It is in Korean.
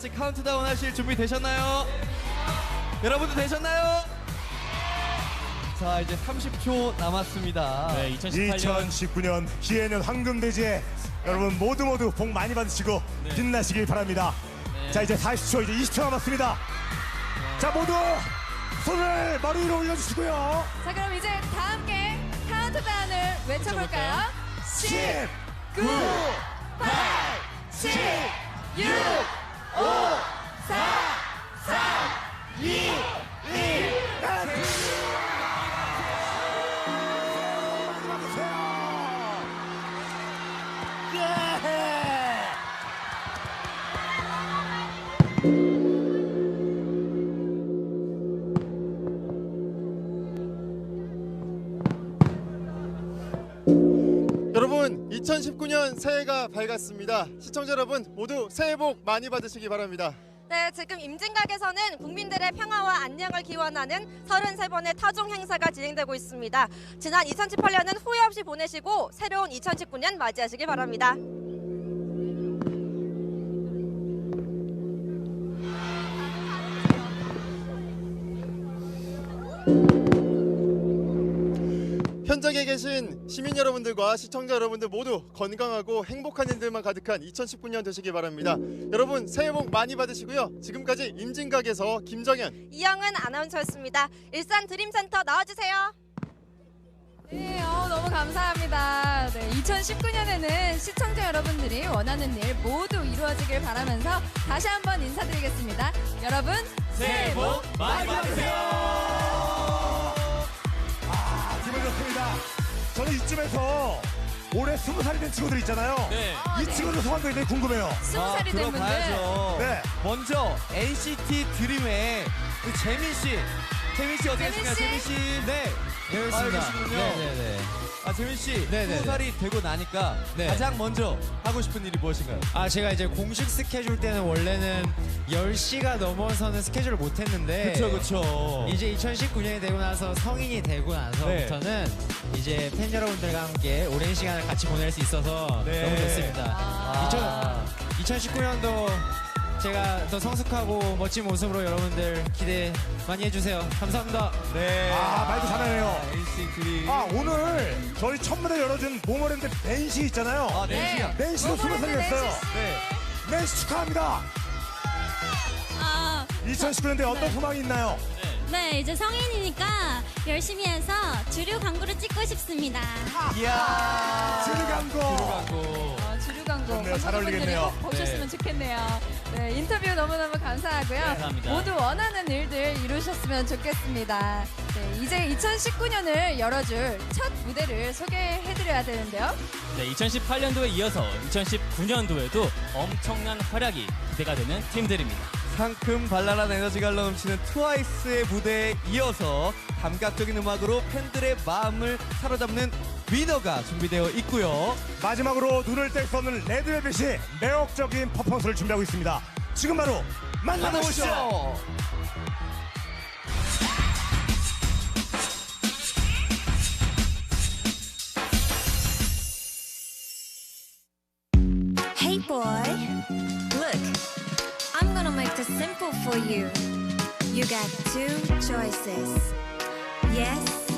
같이 카운트다운 하실 준비 되셨나요? 여러분도 되셨나요? 자 이제 30초 남았습니다. 네, 2018년 2019년 기해년 황금돼지에 여러분 모두 모두 복 많이 받으시고 네. 빛나시길 바랍니다. 자 이제 40초 이제 20초 남았습니다. 자 모두 손을 머리 위로 올려주시고요. 자 그럼 이제 다 함께 카운트다운을 외쳐볼까요? 10, 9, 8, 7, 6, 五。 2019년 새해가 밝았습니다. 시청자 여러분 모두 새해 복 많이 받으시기 바랍니다. 네, 지금 임진각에서는 국민들의 평화와 안녕을 기원하는 33번의 타종 행사가 진행되고 있습니다. 지난 2018년은 후회 없이 보내시고 새로운 2019년 맞이하시길 바랍니다. 현장에 계신 시민 여러분들과 시청자 여러분들 모두 건강하고 행복한 일들만 가득한 2019년 되시기 바랍니다. 여러분 새해 복 많이 받으시고요. 지금까지 임진각에서 김정현 이영은 아나운서였습니다. 일산 드림센터 나와주세요. 네, 어, 너무 감사합니다. 네, 2019년에는 시청자 여러분들이 원하는 일 모두 이루어지길 바라면서 다시 한번 인사드리겠습니다. 여러분 새해 복 많이 받으세요. 저는 이쯤에서 올해 20살이 된 친구들 있잖아요. 네. 아, 이 네. 친구들 소감이 되게 궁금해요. 스무 아, 살이 된 분들 들어봐야죠. 네. 먼저 NCT 드림의 그 재민 씨. 재민 씨 어떻게 재민 됐습니까? 재민 씨. 네. 알겠습니다. 네네네. 아 재민 씨, 네네네. 20살이 되고 나니까 네. 가장 먼저 하고 싶은 일이 무엇인가요? 아 제가 이제 공식 스케줄 때는 원래는 10시가 넘어서는 스케줄을 못 했는데 그쵸 그쵸. 이제 2019년이 되고 나서 성인이 되고 나서부터는 이제 팬 여러분들과 함께 오랜 시간을 같이 보낼 수 있어서 네. 너무 좋습니다. 아. 2019년도 제가 더 성숙하고 멋진 모습으로 여러분들 기대 많이 해주세요. 감사합니다. 네. 아, 말도 잘하네요. NCT 드림. 아 오늘 저희 첫 무대 열어준 모모랜드 낸시 있잖아요. 아, 낸시야. 낸시도 20살이 됐어요. 네. 낸시 축하합니다. 아, 2019년대 어떤 소망이 있나요? 네, 이제 성인이니까 열심히 해서 주류 광고를 찍고 싶습니다. 이야. 주류 광고. 주류 광고 좋네요. 잘 어울리겠네요. 꼭 보셨으면 좋겠네요. 네, 인터뷰 너무너무 감사하고요. 감사합니다. 모두 원하는 일들 이루셨으면 좋겠습니다. 네, 이제 2019년을 열어줄 첫 무대를 소개해드려야 되는데요. 네, 2018년도에 이어서 2019년도에도 엄청난 활약이 기대가 되는 팀들입니다. 상큼 발랄한 에너지가 넘치는 트와이스의 무대에 이어서 감각적인 음악으로 팬들의 마음을 사로잡는 위너가 준비되어 있고요. 마지막으로 눈을 뗄 수 없는 레드벨벳이 매혹적인 퍼포먼스를 준비하고 있습니다. 지금 바로 만나보시죠. 만나보시죠. Hey boy, look, I'm gonna make this simple for you. You got two choices yes